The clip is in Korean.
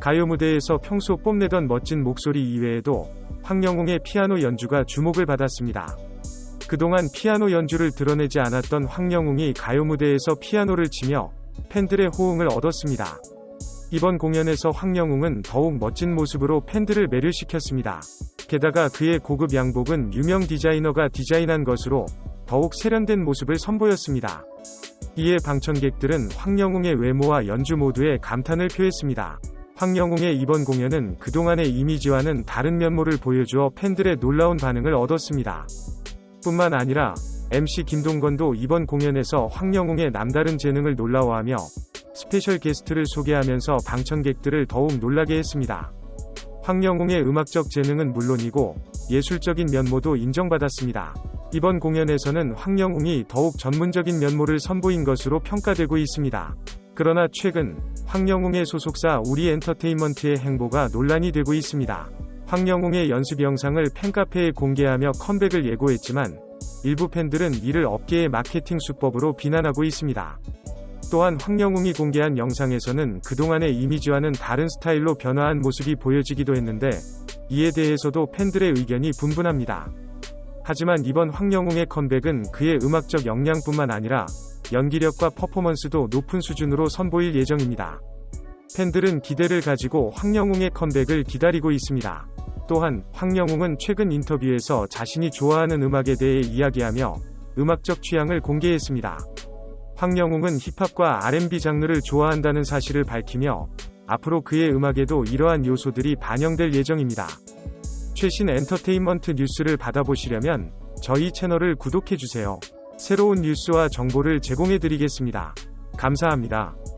가요 무대에서 평소 뽐내던 멋진 목소리 이외에도 황영웅의 피아노 연주가 주목을 받았습니다. 그동안 피아노 연주를 드러내지 않았던 황영웅이 가요 무대에서 피아노를 치며 팬들의 호응을 얻었습니다. 이번 공연에서 황영웅은 더욱 멋진 모습으로 팬들을 매료시켰습니다. 게다가 그의 고급 양복은 유명 디자이너가 디자인한 것으로 더욱 세련된 모습을 선보였습니다. 이에 방청객들은 황영웅의 외모와 연주 모두에 감탄을 표했습니다. 황영웅의 이번 공연은 그동안의 이미지와는 다른 면모를 보여주어 팬들의 놀라운 반응을 얻었습니다. 뿐만 아니라 MC 김동건도 이번 공연에서 황영웅의 남다른 재능을 놀라워하며 스페셜 게스트를 소개하면서 방청객들을 더욱 놀라게 했습니다. 황영웅의 음악적 재능은 물론이고 예술적인 면모도 인정받았습니다. 이번 공연에서는 황영웅이 더욱 전문적인 면모를 선보인 것으로 평가되고 있습니다. 그러나 최근 황영웅의 소속사 우리 엔터테인먼트의 행보가 논란이 되고 있습니다. 황영웅의 연습 영상을 팬카페에 공개하며 컴백을 예고했지만 일부 팬들은 이를 업계의 마케팅 수법으로 비난하고 있습니다. 또한 황영웅이 공개한 영상에서는 그동안의 이미지와는 다른 스타일로 변화한 모습이 보여지기도 했는데 이에 대해서도 팬들의 의견이 분분합니다. 하지만 이번 황영웅의 컴백은 그의 음악적 역량뿐만 아니라 연기력과 퍼포먼스도 높은 수준으로 선보일 예정입니다. 팬들은 기대를 가지고 황영웅의 컴백을 기다리고 있습니다. 또한 황영웅은 최근 인터뷰에서 자신이 좋아하는 음악에 대해 이야기하며 음악적 취향을 공개했습니다. 황영웅은 힙합과 R&B 장르를 좋아한다는 사실을 밝히며 앞으로 그의 음악에도 이러한 요소들이 반영될 예정입니다. 최신 엔터테인먼트 뉴스를 받아보시려면 저희 채널을 구독해주세요. 새로운 뉴스와 정보를 제공해 드리겠습니다. 감사합니다.